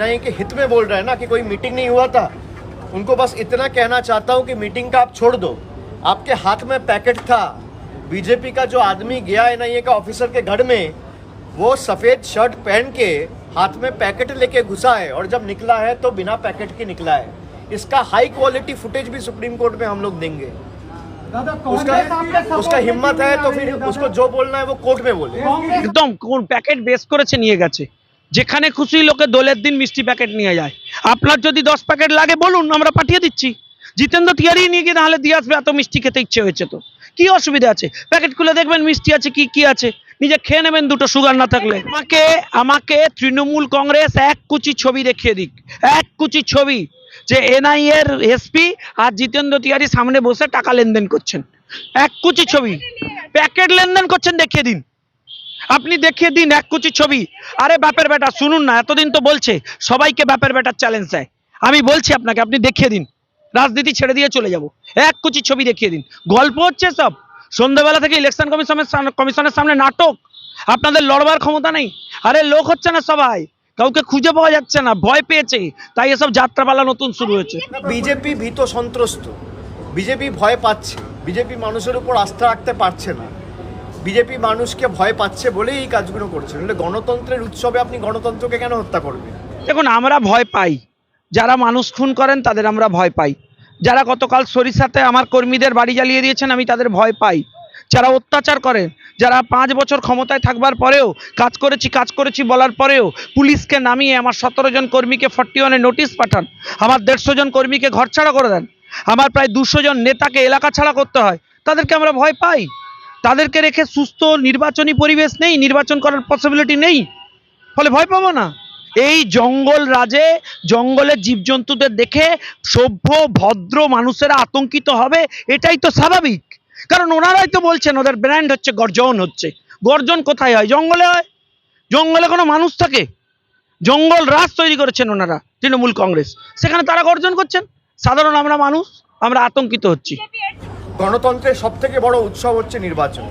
नहीं कि हित में बोल रहे हैं ना कि कोई मीटिंग नहीं हुआ था उनको बस इतना कहना चाहता हूँ कि मीटिंग का आप छोड़ दो आपके हाथ में पैकेट था बीजेपी का जो आदमी गया एनआईए का ऑफिसर के घर में वो सफेद शर्ट पहन के हाथ में पैकेट लेके घुसा है और जब निकला है तो बिना पैकेट के निकला है इसका हाई क्वालिटी फुटेज भी सुप्रीम कोर्ट में हम लोग देंगे उसका उसका हिम्मत है तो फिर उसको जो बोलना है वो कोर्ट में बोले একদম কোন প্যাকেট বেস করেছে নিয়ে গেছে যেখানে খুশি লোকে দোলের দিন মিষ্টি প্যাকেট নিয়ে যায়। আপনার যদি দশ প্যাকেট লাগে, বলুন, আমরা পাঠিয়ে দিচ্ছি। জিতেন্দ্র তিয়ারি নিয়ে গিয়ে নাহলে দিয়ে আসবে, এত মিষ্টি খেতে ইচ্ছে হয়েছে তো। কি অসুবিধা আছে? প্যাকেট খুলে দেখবেন, মিষ্টি আছে, কি কি আছে? নিজে খেয়ে নেবেন দুটো সুগার না থাকলে। আমাকে আমাকে তৃণমূল কংগ্রেস এক কুচি ছবি দেখিয়ে দিক। এক কুচি ছবি যে এনআই এর এসপি আর জিতেন্দ্র তিয়ারি সামনে বসে টাকা লেনদেন করছেন। এক কুচি ছবি। প্যাকেট লেনদেন করছেন, দেখিয়ে দিন। আপনি দেখিয়ে দিন এক কুচি ছবি। আরে বাপের বেটা, শুনুন না, এতদিন তো বলছে, সবাইকে বাপের বেটার চ্যালেঞ্জ দেয়। আমি বলছি আপনাকে, আপনি দেখিয়ে দিন। রাজনীতি ছেড়ে দিয়ে চলে যাব। এক কুচি ছবি দেখিয়ে দিন। গল্প হচ্ছে সব। সন্ধ্যাবেলা থেকে ইলেকশন কমিশনের কমিশনের সামনে নাটক। আপনাদের লড়বার ক্ষমতা নেই। আরে লোক হচ্ছে না সবাই। কাউকে খুঁজে পাওয়া যাচ্ছে না, ভয় পেয়েছে। তাই এসব যাত্রাপালা নতুন শুরু হয়েছে। বিজেপি ভীত সন্ত্রস্ত। বিজেপি ভয় পাচ্ছে। বিজেপি মানুষের উপর আস্থা রাখতে পারছে না। বিজেপি মানুষকে ভয় পাচ্ছে বলেই এই কাজগুলো করছে। নাহলে গণতন্ত্রের উৎসবে আপনি গণতন্ত্রকে কেন হত্যা করবেন? দেখুন, আমরা ভয় পাই। যারা মানুষ খুন করেন, তাদের আমরা ভয় পাই। যারা গতকাল সরিষাতে আমার কর্মীদের বাড়ি জ্বালিয়ে দিয়েছেন, আমি তাদের ভয় পাই। যারা অত্যাচার করেন, যারা পাঁচ বছর ক্ষমতায় থাকবার পরেও, কাজ করেছি কাজ করেছি বলার পরেও, পুলিশকে নামিয়ে আমার সতেরো জন কর্মীকে ফর্টি ওয়ানে নোটিশ পাঠান। আমার দেড়শো জন কর্মীকে ঘরছাড়া করে দেন। আমার প্রায় দুশো জন নেতাকে এলাকা ছাড়া করতে হয়। তাদেরকে আমরা ভয় পাই। তাদেরকে রেখে সুস্থ নির্বাচনী পরিবেশ নেই, নির্বাচন করার পসিবিলিটি নেই। ফলে ভয় পাবো না। এই জঙ্গল রাজে, জঙ্গলের জীবজন্তুদের দেখে সভ্য, ভদ্র মানুষেরা আতঙ্কিত হবে, এটাই তো স্বাভাবিক। কারণ ওনারাই তো বলছেন, ওদের ব্র্যান্ড হচ্ছে, গর্জন হচ্ছে। গর্জন কোথায় হয়? জঙ্গলে হয়? জঙ্গলে কোনো মানুষ থাকে? জঙ্গল রাজ তৈরি করেছেন ওনারা, তৃণমূল কংগ্রেস। সেখানে তারা গর্জন করছেন? সাধারণ আমরা মানুষ, আমরা আতঙ্কিত হচ্ছি। গণতন্ত্রের সব থেকে বড় উৎসব হচ্ছে নির্বাচন।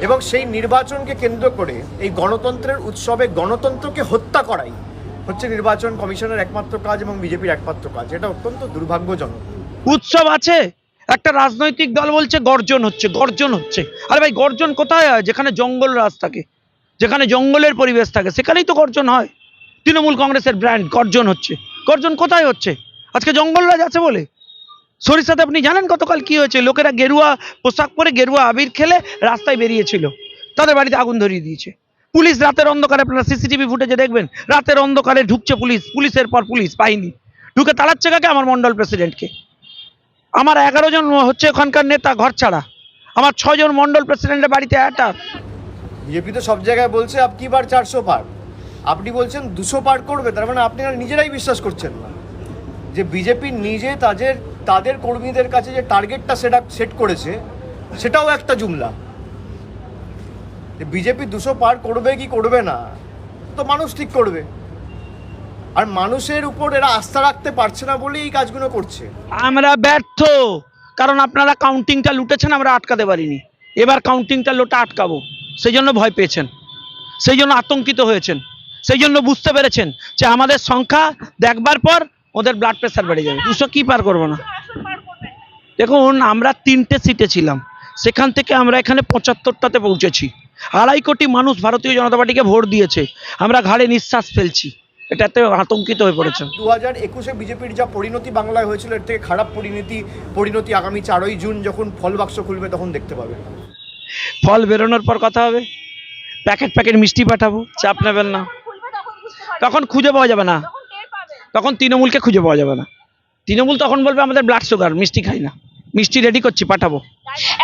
এবং সেই নির্বাচনকে কেন্দ্র করে এই গণতন্ত্রের উৎসবে গণতন্ত্রকে হত্যা করাই হচ্ছে নির্বাচন কমিশনের একমাত্র কাজ এবং বিজেপির একমাত্র কাজ। এটা অত্যন্ত দুর্ভাগ্যজনক। উৎসব আছে, একটা রাজনৈতিক দল বলছে গর্জন হচ্ছে গর্জন হচ্ছে। আরে ভাই, গর্জন কোথায় হয়? যেখানে জঙ্গল রাজ থাকে, যেখানে জঙ্গলের পরিবেশ থাকে, সেখানেই তো গর্জন হয়। তৃণমূল কংগ্রেসের ব্র্যান্ড গর্জন হচ্ছে। গর্জন কোথায় হচ্ছে? আজকে জঙ্গল রাজ আছে বলে। সরিষাতে আপনি জানেন গতকাল কি হয়েছে? লোকেরা গেরুয়া পোশাক পরে গেরুয়া আবির খেলে রাস্তায় বেরিয়েছিল। তাদের বাড়িতে আগুন ধরিয়ে দিয়েছে। পুলিশ রাতের অন্ধকারে, আপনারা সিসিটিভি ফুটেজে দেখবেন, রাতের অন্ধকারে ঢুকছে পুলিশ। পুলিশের পর পুলিশ বাহিনী ঢুকে তাড়াচ্ছে কাকে? আমার মন্ডল প্রেসিডেন্টকে। আমার এগারো জন হচ্ছে ওখানকার নেতা, ঘর ছাড়া। আমার ছজন মন্ডল প্রেসিডেন্টের বাড়িতে অ্যাটাক বিজেপি তো সব জায়গায় বলছে, আপ কি বার চারশো পার? আপনি বলছেন দুশো পার করবে, তার মানে আপনি আর নিজেরাই বিশ্বাস করছেন না। যে বিজেপি নিজে তাদের তাদের কর্মীদের কাছে যে টার্গেটটা সেটা সেট করেছে, সেটাও একটা জুমলা। বিজেপি দুশো পার করবে কি করবে না, তো মানুষ ঠিক করবে। আর মানুষের উপর এরা আস্থা রাখতে পারছে না বলেই এই কাজগুলো করছে। আমরা ব্যর্থ, কারণ আপনারা কাউন্টিংটা লুটেছেন, আমরা আটকাতে পারিনি। এবার কাউন্টিংটা লোটা আটকাবো, সেই জন্য ভয় পেয়েছেন। সেই জন্য আতঙ্কিত হয়েছেন। সেই জন্য বুঝতে পেরেছেন যে আমাদের সংখ্যা দেখবার পর ওদের ব্লাড প্রেশার বেড়ে যাবে। দুশো কি পার করব না? দেখুন আমরা তিনটে সিটে ছিলাম। সেখান থেকে আমরা এখানে পঁচাত্তরটাতে পৌঁছেছি। আড়াই কোটি মানুষ ভারতীয় জনতা পার্টিকে ভোট দিয়েছে। আমরা ঘাড়ে নিঃশ্বাস ফেলছি। এটাতে আতঙ্কিত হয়ে পড়েছে দু হাজার একুশে বিজেপির যা পরিণতি বাংলায় হয়েছিল এর থেকে খারাপ পরিণতি পরিণতি আগামী চারই জুন যখন ফল বাক্স খুলবে তখন দেখতে পাবে ফল বেরোনোর পর কথা হবে। প্যাকেট প্যাকেট মিষ্টি পাঠাবো। চাপ নেবেন না। তখন খুঁজে পাওয়া যাবে না। তখন তৃণমূলকে খুঁজে পাওয়া যাবে না। তৃণমূল তখন বলবে আমাদের ব্লাড সুগার মিষ্টি খাই না। মিষ্টি রেডি করছি পাঠাবো।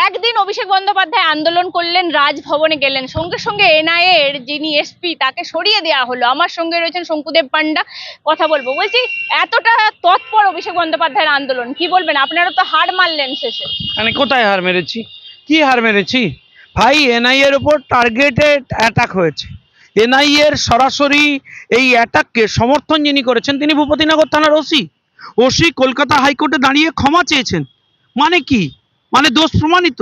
একদিন অভিষেক বন্দ্যোপাধ্যায় আন্দোলন করলেন রাজভবনে গেলেন। সঙ্গে সঙ্গে এনআইএ এর যিনি এসপি তাকে সরিয়ে দেওয়া হলো। আমার সঙ্গে রয়েছেন শঙ্কুদেব পান্ডা কথা বলব। বলছি এতটা তৎপর অভিষেক বন্দ্যোপাধ্যায়ের আন্দোলন কি বলবেন? আপনারা তো হার মারলেন শেষে। মানে কোথায় হার মেরেছি? কি হার মেরেছি? ভাই এনআই এর উপর টার্গেটেড অ্যাটাক হয়েছে। এনআই এর সরাসরি এই অ্যাটাককে সমর্থন যিনি করেছেন, তিনি ভূপতিনগর থানার ওসি ওসি কলকাতা হাইকোর্টে দাঁড়িয়ে ক্ষমা চেয়েছেন। মানে কি? মানে দোষ প্রমাণিত?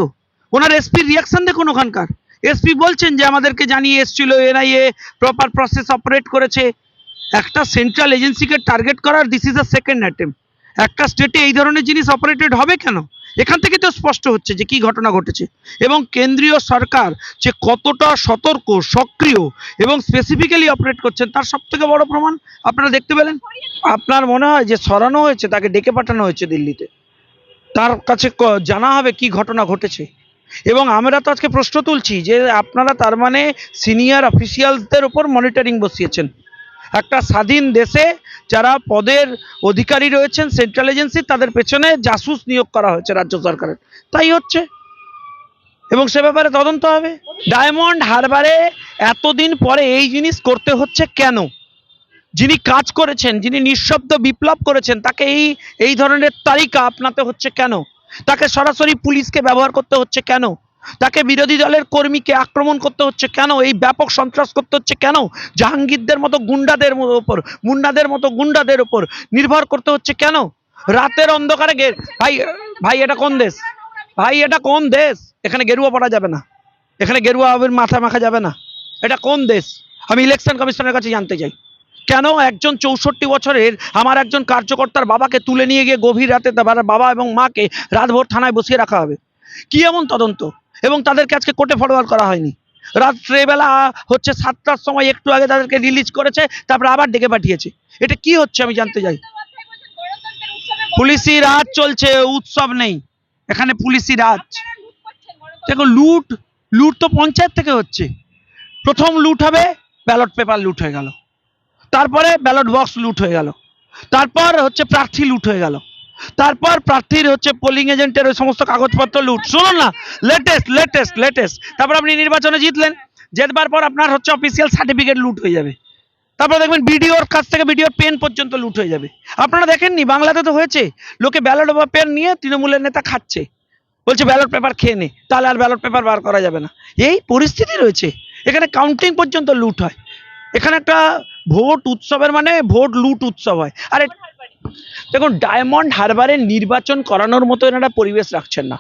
ওনার এসপির রিয়াকশন দেখুন ওখানকার। এসপি বলছেন যে আমাদেরকে জানিয়ে এসছিল এনআইএ প্রপার প্রসেস অপারেট করেছে। একটা সেন্ট্রাল এজেন্সিকে টার্গেট করার this is a second attempt একটা স্টেটে এই ধরনের জিনিস অপারেটেড হবে কেন? এখান থেকে তো স্পষ্ট হচ্ছে যে কি ঘটনা ঘটেছে। এবং কেন্দ্রীয় সরকার যে কতটা সতর্ক, সক্রিয় এবং স্পেসিফিক্যালি অপারেট করছেন তার সব থেকে বড় প্রমাণ আপনারা দেখতে পেলেন? আপনার মনে হয় যে সরানো হয়েছে, তাকে ডেকে পাঠানো হয়েছে দিল্লিতে। তার কাছে জানা হবে কি ঘটনা ঘটেছে। এবং আমরা তো আজকে প্রশ্ন তুলছি যে আপনারা তার মানে সিনিয়র অফিসিয়ালসদের উপর মনিটরিং বসিয়েছেন। একটা স্বাধীন দেশে যারা পদের অধিকারী রয়েছেন সেন্ট্রাল এজেন্সি তাদের পেছনে জাসুস নিয়োগ করা হয়েছে রাজ্য সরকারের। তাই হচ্ছে। এবং সে ব্যাপারে তদন্ত হবে। ডায়মন্ড হারবারে এতদিন পরে এই জিনিস করতে হচ্ছে কেন? যিনি কাজ করেছেন, যিনি নিঃশব্দ বিপ্লব করেছেন, তাকে এই এই ধরনের তালিকা আপনাতে হচ্ছে কেন? তাকে সরাসরি পুলিশকে ব্যবহার করতে হচ্ছে কেন? তাকে বিরোধী দলের কর্মীকে আক্রমণ করতে হচ্ছে কেন? এই ব্যাপক সন্ত্রাস করতে হচ্ছে কেন? জাহাঙ্গীরদের মতো গুন্ডাদের ওপর মুন্ডাদের মতো গুন্ডাদের ওপর নির্ভর করতে হচ্ছে কেন? রাতের অন্ধকারে ভাই ভাই, এটা কোন দেশ? ভাই, এটা কোন দেশ? এখানে গেরুয়া পড়া যাবে না। এখানে গেরুয়া মাথা মাখা যাবে না। এটা কোন দেশ? আমি ইলেকশন কমিশনের কাছে জানতে চাই। কেন একজন চৌষট্টি বছরের আমার একজন কার্যকর্তার বাবাকে তুলে নিয়ে গিয়ে গভীর রাতে বাবা এবং মাকে রাতভর থানায় বসিয়ে রাখা হবে? কি এমন তদন্ত? এবং তাদেরকে আজকে কোর্টে ফরওয়ার্ড করা হয়নি। রাত্রেবেলা হচ্ছে সাতটার সময় একটু আগে তাদেরকে রিলিজ করেছে, তারপরে আবার ডেকে পাঠিয়েছে। এটা কি হচ্ছে আমি জানতে চাই। পুলিশি রাজ চলছে, উৎসব নেই। এখানে পুলিশি রাজ। দেখো লুট লুট তো পঞ্চায়েত থেকে হচ্ছে। প্রথম লুট হবে ব্যালট পেপার লুট হয়ে গেল। তারপরে ব্যালট বক্স লুট হয়ে গেল। তারপর হচ্ছে প্রার্থী লুট হয়ে গেল। তারপর প্রার্থীর হচ্ছে পোলিং এজেন্টের ওই সমস্ত কাগজপত্র লুট। শুনুন না লেটেস্ট লেটেস্ট লেটেস্ট তারপর আপনি নির্বাচনে জিতলেন, জেতবার পর আপনার হচ্ছে অফিসিয়াল সার্টিফিকেট লুট হয়ে যাবে। তারপর দেখবেন বিডিওর কাছ থেকে বিডিওর পেন পর্যন্ত লুট হয়ে যাবে। আপনারা দেখেননি, বাংলাতে তো হয়েছে, লোকে ব্যালট বা পেন নিয়ে তৃণমূলের নেতা খাচ্ছে। বলছে ব্যালট পেপার খেয়ে নে, তাহলে আর ব্যালট পেপার বার করা যাবে না। এই পরিস্থিতি রয়েছে, এখানে কাউন্টিং পর্যন্ত লুট হয়। এখানে একটা ভোট উৎসবের মানে ভোট লুট উৎসব হয়। আর দেখুন ডায়মন্ড হারবারের নির্বাচন করানোর মতো এনারা পরিবেশ রাখছেন না।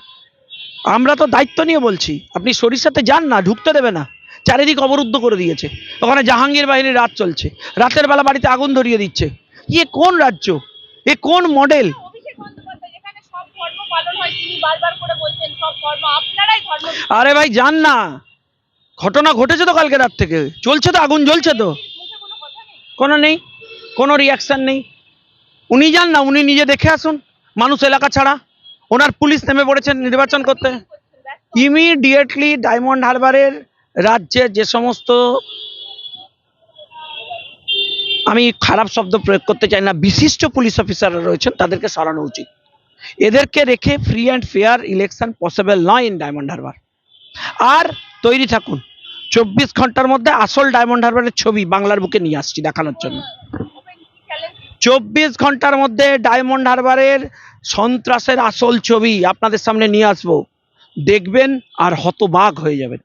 আমরা তো দায়িত্ব নিয়ে বলছি আপনি সরিষাতে যান না ঢুকতে দেবে না। চারিদিক অবরুদ্ধ করে দিয়েছে। ওখানে জাহাঙ্গীর বাহিনীর রাত চলছে। রাতের বেলা বাড়িতে আগুন ধরিয়ে দিচ্ছে। ইয়ে কোন রাজ্য? এ কোন মডেল? আরে ভাই যান না। ঘটনা ঘটেছে তো কালকে রাত থেকে। চলছে তো আগুন জ্বলছে তো। কোনো নেই? কোনো রিয়াকশন নেই। উনি যান না, উনি নিজে দেখে আসুন, মানুষ এলাকা ছাড়া। ওনার পুলিশ নেমে পড়েছেন নির্বাচন করতে। ইমিডিয়েটলি ডায়মন্ড হারবারের রাজ্যে যে সমস্ত আমি খারাপ শব্দ প্রয়োগ করতে চাই না, বিশিষ্ট পুলিশ অফিসাররা রয়েছেন, তাদেরকে সরানো উচিত। এদেরকে রেখে free and fair election possible নয় ইন ডায়মন্ড হারবার আর তৈরি থাকুন, চব্বিশ ঘণ্টার মধ্যে আসল ডায়মন্ড হারবারের ছবি বাংলার বুকে নিয়ে আসছি দেখানোর জন্য। চব্বিশ ঘণ্টার মধ্যে ডায়মন্ড হারবারের সন্ত্রাসের আসল ছবি আপনাদের সামনে নিয়ে আসব। দেখবেন আর হতবাক হয়ে যাবেন।